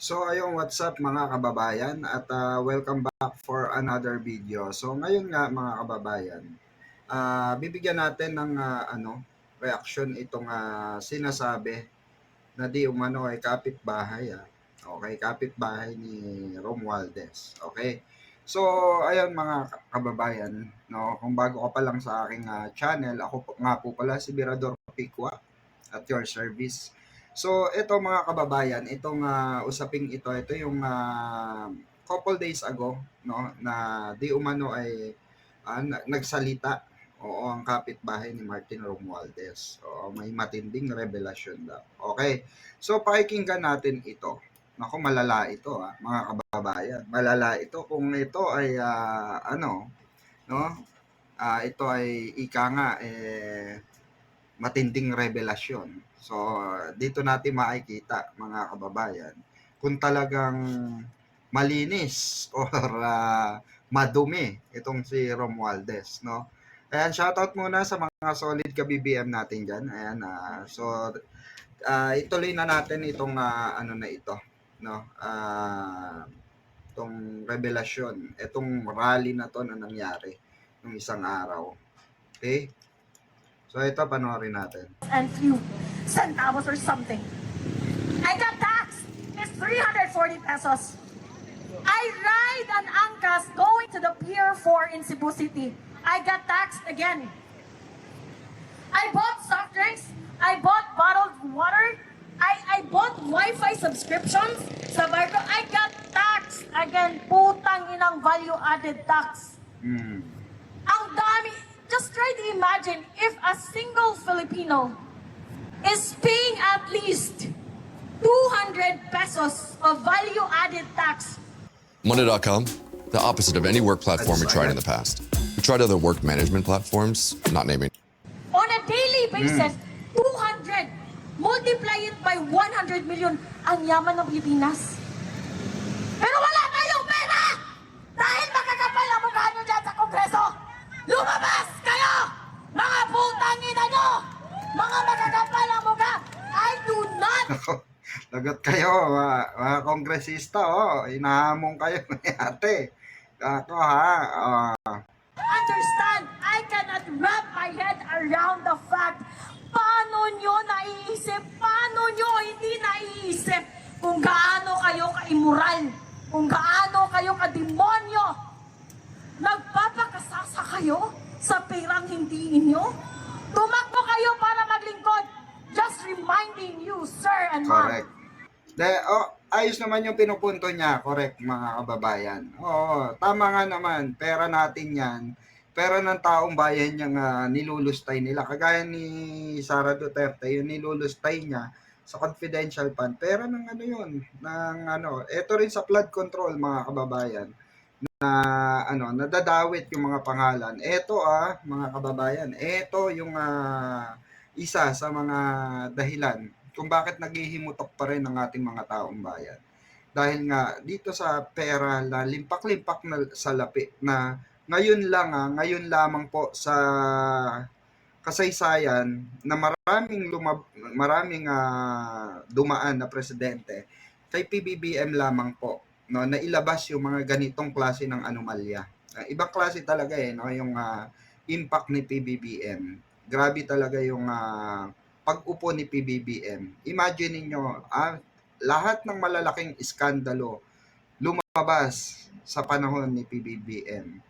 So ayun, what's up mga kababayan at ah, welcome back for another video. So ngayon nga mga kababayan, ah, bibigyan natin ng ah, ano, reaction itong ah, sinasabi na di umano ay kapitbahay ah. Okay, kapitbahay ni Romualdez. Okay. So ayun mga kababayan, no, kung bago ka pa lang sa aking ah, channel, ako po, nga po pala si Birador Pikwa at your service. So, ito mga kababayan, itong ah, usaping ito, ito yung ah, couple days ago, no, na di umano ay na- nagsalita, oo, ang kapitbahay ni Martin Romualdez. Oo, may matinding revelasyon daw. Okay, so pakikinggan natin ito. Naku, malala ito, ah, mga kababayan. Malala ito kung ito ay, ah, ano, no, ah, ito ay ika nga, eh, matinding revelasyon. So, dito natin makikita, mga kababayan, kung talagang malinis or ah, madumi itong si Romualdez, no? Ayan, shoutout muna sa mga solid ka-BBM natin dyan. Ayan, ah, so, ah, ituloy na natin itong ah, ano na ito, no? Ah, itong revelasyon, itong rally na to na nangyari nung isang araw. Okay? So, ito, panoorin natin. and few centavos or something. I got taxed. It's 340 pesos. I ride an Angkas going to the Pier 4 in Cebu City. I got taxed again. I bought soft drinks. I bought bottled water. I, I bought Wi-Fi subscriptions sa. I got taxed again. Putang inang value-added tax. Hmm. Ang dami. Just try to imagine if a single Filipino is paying at least 200 pesos of value-added tax. Monday.com, the opposite of any work platform we tried in the past. We tried other work management platforms, not naming On a daily basis, 200. Multiply it by 100 million. Ang yaman ng Pilipinas. Lagot kayo, mga, mga kongresista, oh. Inahamon kayo ni ate. Ako ha, ah, understand. I cannot wrap my head around the fact paano nyo naiisip, paano nyo hindi naiisip kung gaano kayo ka-immoral, kung gaano kayo ka-demonyo. Nagpapakasasa kayo sa perang hindi inyo. Tumakbo kayo para maglingkod. Just reminding you, sir and ma'am. correct. De, oh, ayos naman yung pinupunto niya, correct mga kababayan. Oo, tama nga naman, pera natin yan. Pera ng taong bayan niyang ah, nilulustay nila. Kagaya ni Sara Duterte, yung nilulustay niya sa confidential fund. Pera ng ano yun, ng ano, eto rin sa flood control mga kababayan na ano, nadadawit yung mga pangalan. Eto ah, mga kababayan, eto yung ah, isa sa mga dahilan kung bakit naghihimutok pa rin ang ating mga taong bayan. Dahil nga dito sa pera na limpak-limpak na sa lapi na ngayon lang ah, ngayon lamang po sa kasaysayan na maraming lumab, maraming ah, dumaan na presidente kay PBBM lamang po no na ilabas yung mga ganitong klase ng anomalya. Ah, ibang klase talaga eh no yung ah, impact ni PBBM. Grabe talaga yung ah, pag-upo ni PBBM. Imagine niyo ah, lahat ng malalaking iskandalo lumabas sa panahon ni PBBM.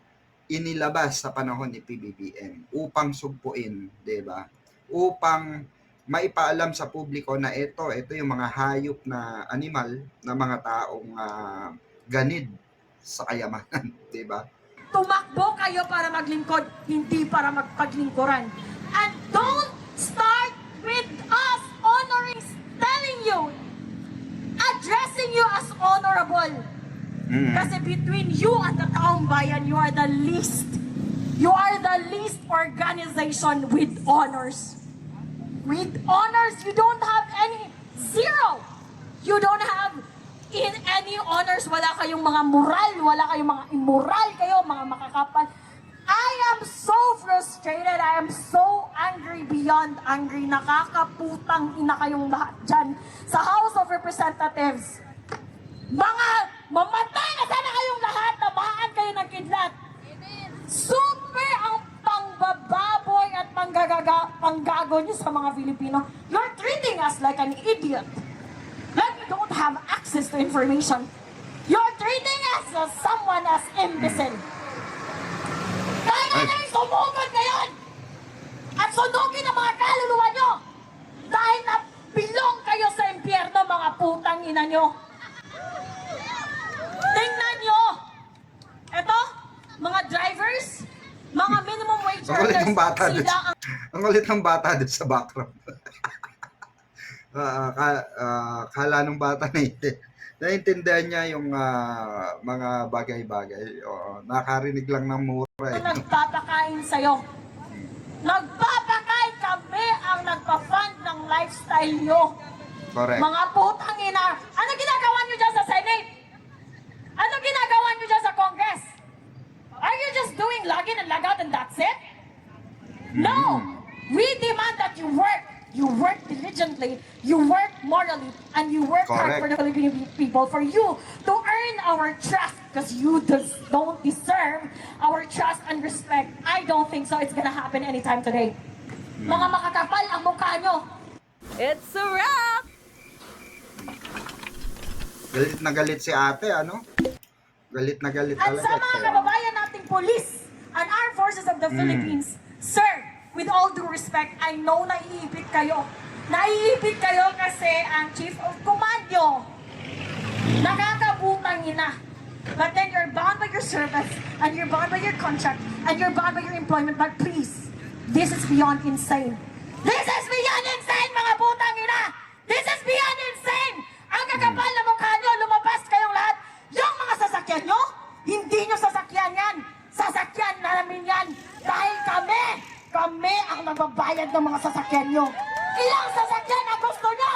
Inilabas sa panahon ni PBBM upang sugpuin, 'di ba? Upang maipaalam sa publiko na ito, ito yung mga hayop na animal na mga taong ah, ganid sa kayamanan, 'di ba? Tumakbo kayo para maglingkod, hindi para magpaglingkuran. And don't start with us honoring, telling you, addressing you as honorable. Mm. Kasi between you and the taong bayan, you are the least. You are the least organization with honors. With honors, you don't have any, zero. You don't have in any honors, wala kayong mga moral, wala kayong mga immoral kayo, mga makakapal. I am so frustrated. I am so angry beyond angry. Nakakaputang ina kayong lahat dyan sa House of Representatives. Mga mamatay na sana kayong lahat, tamaan kayo ng kidlat. Super ang pangbababoy at panggagaga, panggago niyo sa mga Filipino. You're treating us like an idiot. Like we don't have access to information. You're treating us as someone as imbecile. Kaya Ay. na sumugod ngayon! At sunugin ang mga kaluluwa nyo! Dahil na bilong kayo sa impyerno, mga putang ina nyo! Tingnan nyo! Ito, mga drivers, mga minimum wage Ang kulit ng bata sila ang kulit ng bata dun sa background. Ah, ka, ah, kala nung bata na hindi. Naiintindihan niya yung ah, mga bagay-bagay. Oo, nakarinig lang ng mura eh. nagpapakain sa'yo. Nagpapakain kami ang nagpa-fund ng lifestyle nyo. Correct. Mga putang ina. Ano ginagawa nyo dyan sa Senate? Ano ginagawa nyo dyan sa Congress? Are you just doing login and log out and that's it? No! We demand that you work. You work diligently, you work morally, and you work hard for the Filipino people for you to earn our trust because you des- don't deserve our trust and respect. I don't think so. It's gonna happen anytime today. Hmm. Mga makakapal ang mukha nyo. It's a wrap! Galit na galit si ate, ano? Galit na galit At talaga. sa mga kababayan nating police and armed forces of the hmm. Philippines, sir, with all due respect, I know naiipit kayo. Naiipit kayo kasi ang chief of command nyo, nakakabutang ina. But then you're bound by your service, and you're bound by your contract, and you're bound by your employment. But please, this is beyond insane. This is beyond insane, mga putang ina! This is beyond insane! Ang kakapal na mukha nyo, lumabas kayong lahat. Yung mga sasakyan nyo, hindi nyo sasakyan yan. Sasakyan namin yan. Dahil kami, nagbabayad ng mga sasakyan nyo. Ilang sasakyan ang gusto nyo?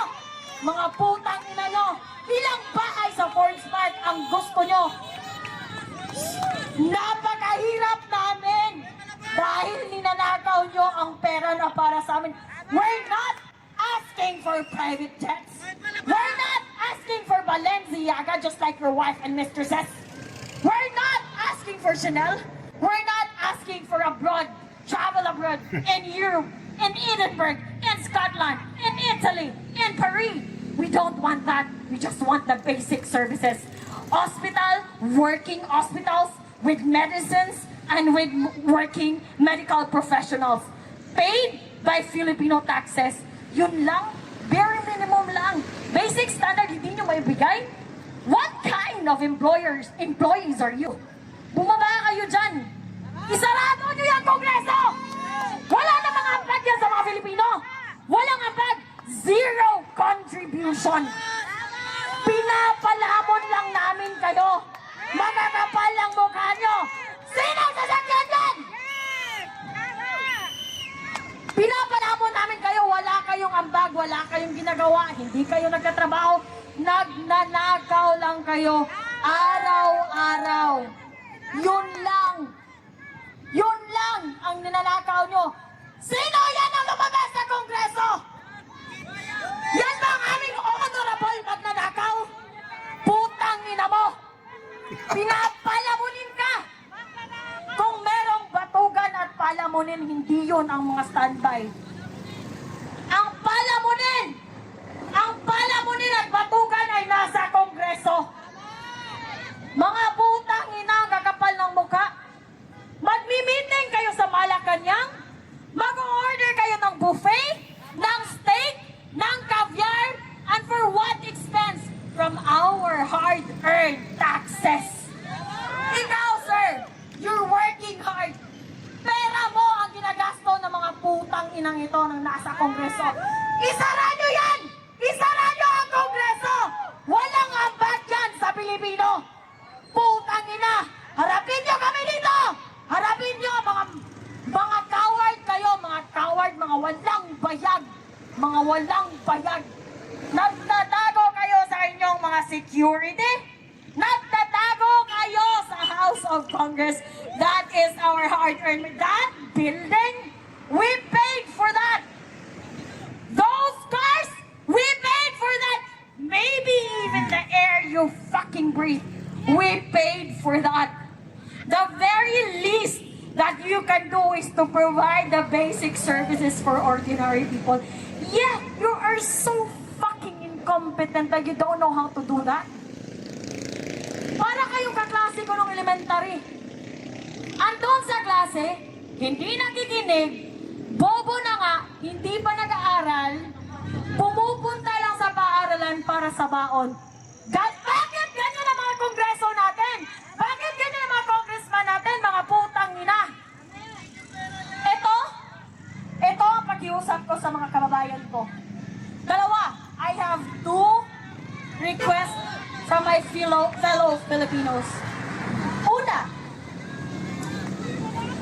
Mga putang ina nyo. Ilang bahay sa Fort Smart ang gusto nyo? Napakahirap namin dahil ninanakaw nyo ang pera na para sa amin. We're not asking for private jets. We're not asking for Balenciaga just like your wife and mistresses. We're not asking for Chanel. We're not asking for abroad, travel abroad, in Europe, in Edinburgh, in Scotland, in Italy, in Paris. We don't want that. We just want the basic services. Hospital, working hospitals with medicines and with working medical professionals. Paid by Filipino taxes. Yun lang, bare minimum lang. Basic standard hindi nyo maibigay? What kind of employers, employees are you? Bumaba kayo dyan. Isarado nyo yung kongreso! Wala na mga ambag yan sa mga Filipino! Walang ambag! Zero contribution! Pinapalamon lang namin kayo! Makakapal ang mukha nyo! Sino ang sasakyan yan? Pinapalamon namin kayo, wala kayong ambag, wala kayong ginagawa, hindi kayo nagtatrabaho, nagnanakaw lang kayo araw-araw. Yun lang. Ninanakaw nyo. Sino yan ang lumabas sa Kongreso? Yan ba ang aming honorable magnanakaw? Putang ina mo! Pinapalamunin ka! Kung merong batugan at palamunin, hindi yun ang mga standby. Ang palamunin! Ang palamunin at batugan ay nasa Kongreso. Mga putang ina ang kakapal ng mukha. Magmi-meeting kayo sa Malacanang? Mag-order kayo ng buffet, ng steak, ng caviar, and for what expense? From our hard-earned taxes. Ikaw, sir, you're working hard. Pera mo ang ginagasto ng mga putang inang ito nang nasa Kongreso. Isara nyo yan! Isara nyo ang Kongreso! Walang ambag yan sa Pilipino! Putang ina! Harapin nyo kami dito! Harapin nyo mga mga coward kayo, mga coward, mga walang bayag, mga walang bayag. Nagtatago kayo sa inyong mga security. Nagtatago kayo sa House of Congress. That is our hard-earned. That building, we paid for that. Those cars, we paid for that. Maybe even the air you fucking fucking breathe. We paid for that. The very least that you can do is to provide the basic services for ordinary people. Yeah, you are so fucking incompetent that you don't know how to do that. Para kayong kaklase ko nung elementary. Andun sa klase, hindi nakikinig, bobo na nga, hindi pa nag-aaral, pumupunta lang sa paaralan para sa baon. Ga- bakit ganyan ang mga kongreso natin? Bakit ganyan ang mga congressman natin, mga putang ina? Ito, ito ang pakiusap ko sa mga kababayan ko. Dalawa, I have two requests from my fellow, fellow Filipinos. Una,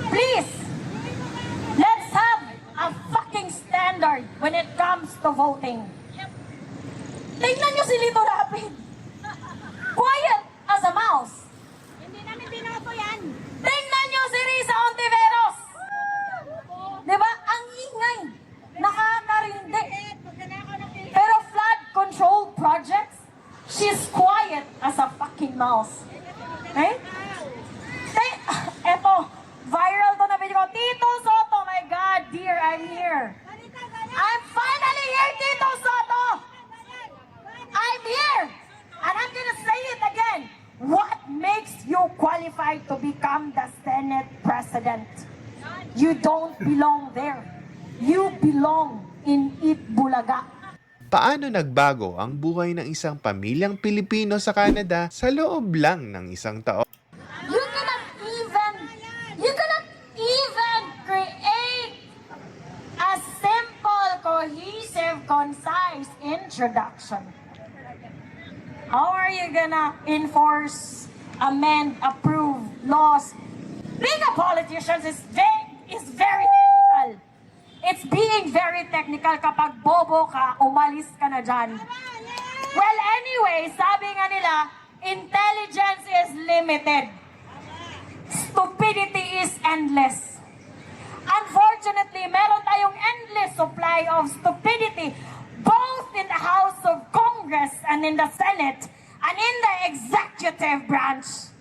please, let's have a fucking standard when it comes to voting. Tingnan nyo si Lito Rapid. Quiet as a mouse. Projects, she's quiet as a fucking mouse. Right? Te, eto, viral to na video ko. Tito Soto, my God, dear, I'm here. I'm finally here, Tito Soto! I'm here! And I'm gonna say it again. What makes you qualified to become the Senate President? You don't belong there. You belong in Itbulaga. Paano nagbago ang buhay ng isang pamilyang Pilipino sa Canada sa loob lang ng isang taon? You cannot even, you cannot even create a simple, cohesive, concise introduction. How are you gonna enforce, amend, approve laws? Being a politician is very, is very. It's being very technical kapag bobo ka, umalis ka na dyan. Well, anyway, sabi nga nila, intelligence is limited. Stupidity is endless. Unfortunately, meron tayong endless supply of stupidity both in the House of Congress and in the Senate and in the executive branch.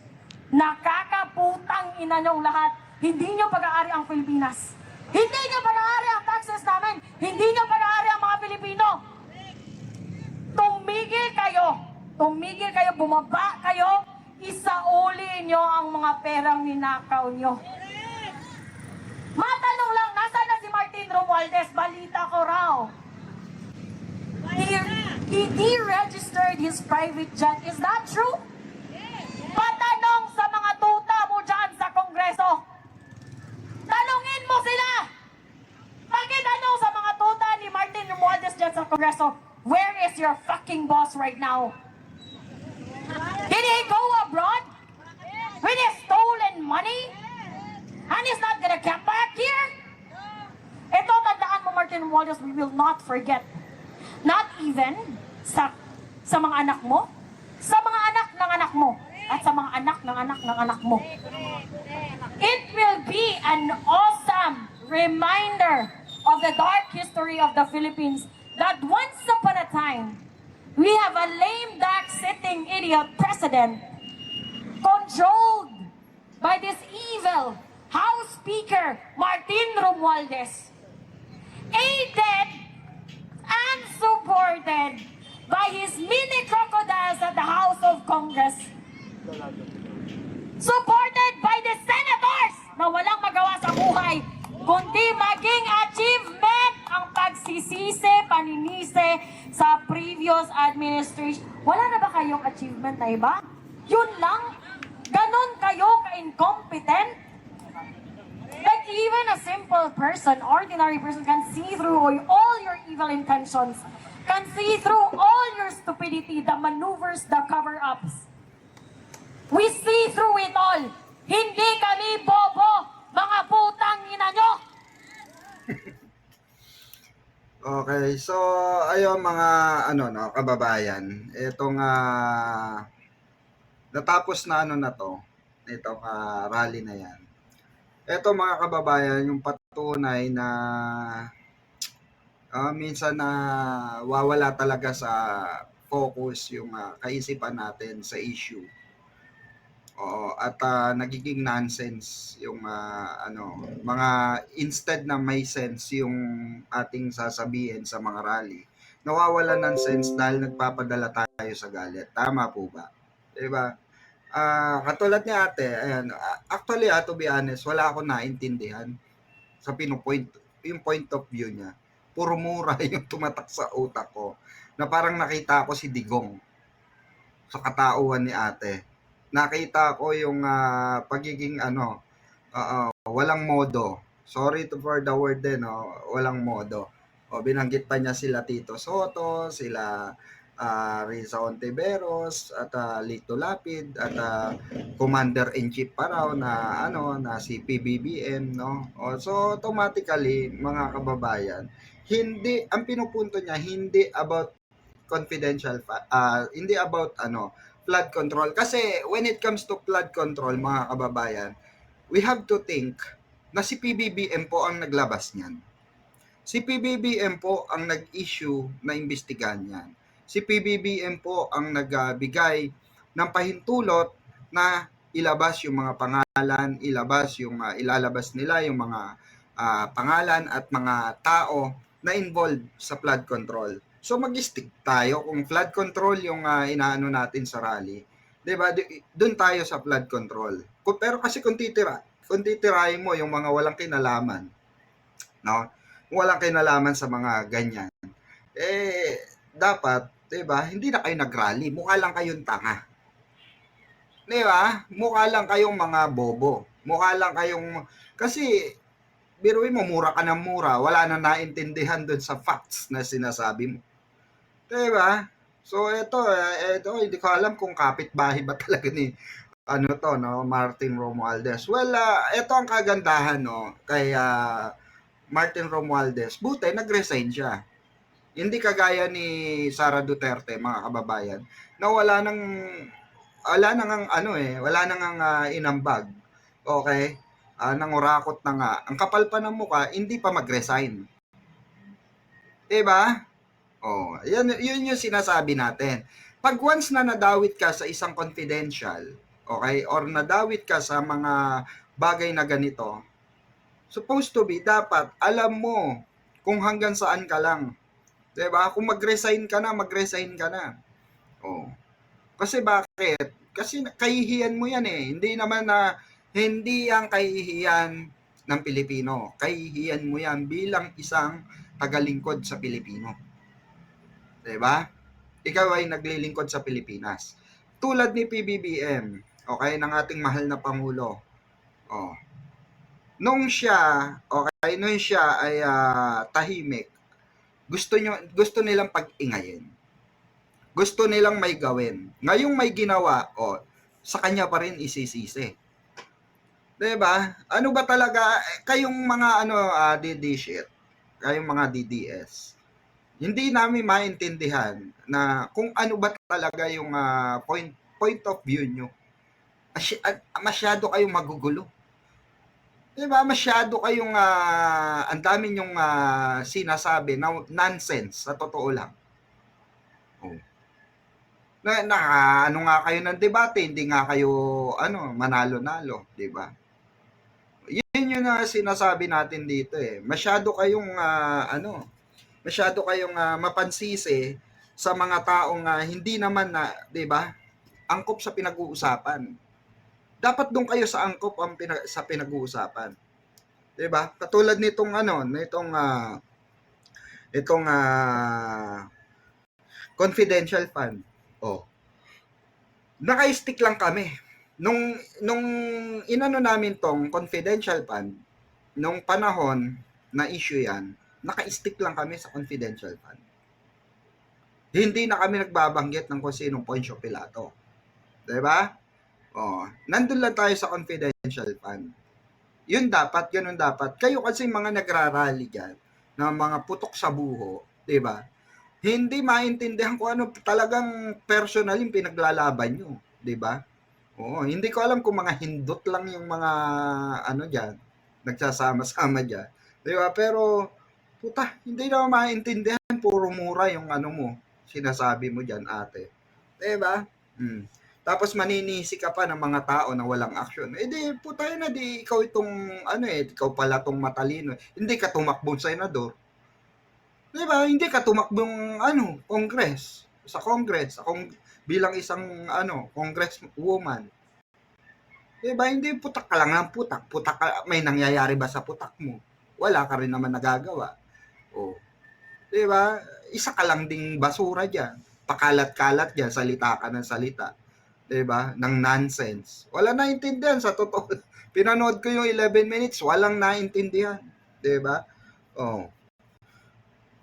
Nakakaputang ina nyong lahat. Hindi nyo pag-aari ang Pilipinas. Hindi nyo pag-aari ang taxes namin. Hindi nyo pag-aari ang mga Pilipino. Tumigil kayo. Tumigil kayo, bumaba kayo. Isauli nyo ang mga perang ninakaw nyo. Matanong lang, nasaan na si Martin Romualdez? Balita ko raw. He, he deregistered his private jet. Is that true? Patanong sa mga tuta mo dyan sa Kongreso. Tanungin mo sila. Pakitanong sa mga tuta ni Martin Romualdez dyan sa Kongreso. Where is your fucking boss right now? Abroad? With his stolen money? And he's not gonna come back here? Ito, tandaan mo, Martin Romualdez, we will not forget. Not even sa sa mga anak mo, sa mga anak ng anak mo, at sa mga anak ng anak ng anak mo. It will be an awesome reminder of the dark history of the Philippines that once upon a time, we have a lame duck sitting idiot president controlled by this evil House Speaker Martin Romualdez, aided and supported by his mini crocodiles at the House of Congress, supported by the senators na walang magawa sa buhay, kundi maging achievement ang pagsisisi, paninisi sa previous administration. Wala na ba kayong achievement na iba? Yun lang? Ganon kayo ka-incompetent? Like even a simple person, ordinary person can see through all your evil intentions, can see through all your stupidity, the maneuvers, the cover-ups. We see through it all. Hindi kami bobo, mga putang ina nyo. Okay, so ayun mga ano no, kababayan, itong ah, natapos na ano na to, itong ah, rally na yan. Ito mga kababayan, yung patunay na ah, minsan na wawala talaga sa focus yung ah, kaisipan natin sa issue. Oo, at ah, nagiging nonsense yung ah, ano, mga instead na may sense yung ating sasabihin sa mga rally, nawawala ng sense dahil nagpapadala tayo sa galit. Tama po ba? 'Di ba? Ah, katulad ni Ate, ayan, actually ah, to be honest, wala akong naintindihan sa pinupoint yung point of view niya. Puro mura yung tumatak sa utak ko na parang nakita ko si Digong sa katauhan ni Ate nakita ko yung ah, pagiging ano, oo, walang modo. Sorry to for the word din, no? walang modo. O binanggit pa niya sila Tito Soto, sila ah, Riza Ontiveros, at ah, Lito Lapid, at ah, Commander-in-Chief pa raw na ano na si PBBM, no? So automatically, mga kababayan, hindi ang pinupunto niya hindi about confidential ah, hindi about ano flood control. Kasi when it comes to flood control, mga kababayan, we have to think na si PBBM po ang naglabas niyan. Si PBBM po ang nag-issue na imbestigahan niyan. Si PBBM po ang nagbigay ng pahintulot na ilabas yung mga pangalan, ilabas yung ah, ilalabas nila yung mga ah, pangalan at mga tao na involved sa flood control. So mag-stick tayo kung flood control yung ah, inaano natin sa rally. 'Di ba? Doon tayo sa flood control. Pero kasi kung titira, kung titirahin mo yung mga walang kinalaman, no? Walang kinalaman sa mga ganyan. Eh dapat, 'di ba? Hindi na kayo nag-rally, mukha lang kayong tanga. 'Di ba? Mukha lang kayong mga bobo. Mukha lang kayong kasi biruin mo, mura ka ng mura, wala na naintindihan doon sa facts na sinasabi mo. Diba? So, ito, eh, ito, hindi ko alam kung kapitbahay ba talaga ni, ano to, no, Martin Romualdez. Well, ah, ito ang kagandahan, no, kay ah, Martin Romualdez. Buti, nag-resign siya. Hindi kagaya ni Sara Duterte, mga kababayan, na wala nang, wala nang ang, ano eh, wala nang ang ah, inambag. Okay? Ah, nangurakot na nga. Ang kapal pa ng mukha, hindi pa mag-resign. Diba? Oh, yan, yun yung sinasabi natin. Pag once na nadawit ka sa isang confidential, okay, or nadawit ka sa mga bagay na ganito, supposed to be, dapat alam mo kung hanggang saan ka lang. 'Di ba? Kung mag-resign ka na, mag-resign ka na. Oh. Kasi bakit? Kasi kahihiyan mo yan eh. Hindi naman na hindi ang kahihiyan ng Pilipino. Kahihiyan mo yan bilang isang tagalingkod sa Pilipino. 'Di ba? Ikaw ay naglilingkod sa Pilipinas. Tulad ni PBBM, okay, ng ating mahal na pangulo. Oh. Nung siya, okay, nung siya ay ah, tahimik, gusto nyo, gusto nilang pag-ingayin. Gusto nilang may gawin. Ngayong may ginawa, oh, sa kanya pa rin isisisi. 'Di ba? Ano ba talaga eh, kayong mga ano ah, DD shit, kayong mga DDS. Hindi namin maintindihan na kung ano ba talaga yung ah, point point of view nyo. Ah, masyado kayong magugulo. 'Di ba? Masyado kayong ah, ang dami yung sinasabi na nonsense sa totoo lang. Oh. Na, na ano nga kayo ng debate, hindi nga kayo ano, manalo-nalo, 'di ba? Yun yung na sinasabi natin dito eh. Masyado kayong ah, ano, masyado kayong ah, mapansisi sa mga taong ah, hindi naman na, 'di ba? Angkop sa pinag-uusapan. Dapat doon kayo sa angkop ang pina- sa pinag-uusapan. 'Di ba? Katulad nitong ano, nitong ah, itong ah, confidential fund. Oh. Naka-stick lang kami nung nung inano namin tong confidential fund nung panahon na issue yan, naka-stick lang kami sa confidential fund. Hindi na kami nagbabanggit ng kung sinong Poncio Pilato. 'Di ba? Oh, nandun lang tayo sa confidential fund. Yun dapat, ganun dapat. Kayo kasi mga nagrarally dyan, na mga putok sa buho, 'di ba? Hindi maintindihan ko ano talagang personal yung pinaglalaban nyo, 'di ba? Oo, hindi ko alam kung mga hindot lang yung mga ano diyan, nagsasama-sama diyan. 'Di ba? Pero puta, hindi na maintindihan puro mura yung ano mo. sinasabi mo dyan, ate. Diba? Mm. Tapos maninisi ka pa ng mga tao na walang action. Eh di, putay na di, ikaw itong, ano eh, ikaw pala tong matalino. Hindi ka tumakbong senador. Di ba? Hindi ka tumakbong, ano, congress. Sa congress. Akong, bilang isang, ano, congresswoman. Di ba? Hindi putak ka lang ng putak. Putak ka, may nangyayari ba sa putak mo? Wala ka rin naman nagagawa. Oh. Di ba? Isa ka lang ding basura dyan. Pakalat-kalat dyan, salita ka ng salita. Di ba? Ng nonsense. Wala naintindihan sa totoo. Pinanood ko yung 11 minutes, walang naintindihan. Di ba? Oh.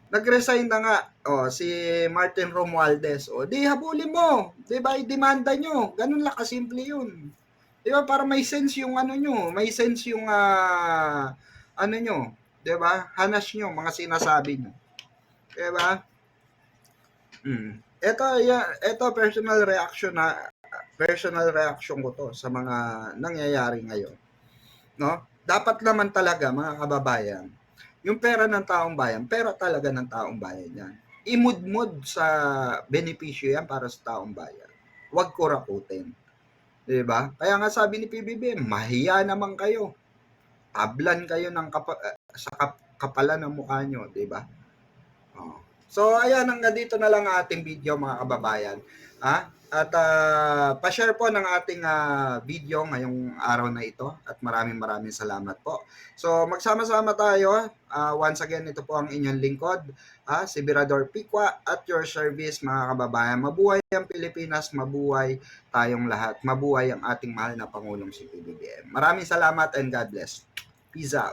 Nag-resign na nga oh, si Martin Romualdez. Oh, di habulin mo. Di ba? I-demanda nyo. Ganun lang kasimple yun. Di ba? Para may sense yung ano nyo. May sense yung ah, ano nyo. Di ba? Hanas nyo, mga sinasabi nyo. Di ba? Mm. Ito, ya, ito personal reaction na personal reaction ko to sa mga nangyayari ngayon. No? Dapat naman talaga mga kababayan, yung pera ng taong bayan, pera talaga ng taong bayan yan. Imudmud sa benepisyo yan para sa taong bayan. Huwag kurakutin. 'Di ba? Kaya nga sabi ni PBBM, mahiya naman kayo. Tablan kayo ng kapa- eh, sa kap- kapalan ng mukha nyo, 'di ba? Oh. So ayan hanggang dito na lang ang ating video mga kababayan. Ha? At ah, pa-share po ng ating ah, video ngayong araw na ito at maraming maraming salamat po. So magsama-sama tayo. Ah, once again, ito po ang inyong lingkod, ah, si Birador Pikwa at your service mga kababayan. Mabuhay ang Pilipinas, mabuhay tayong lahat. Mabuhay ang ating mahal na Pangulong si PBBM. Maraming salamat and God bless. Peace out.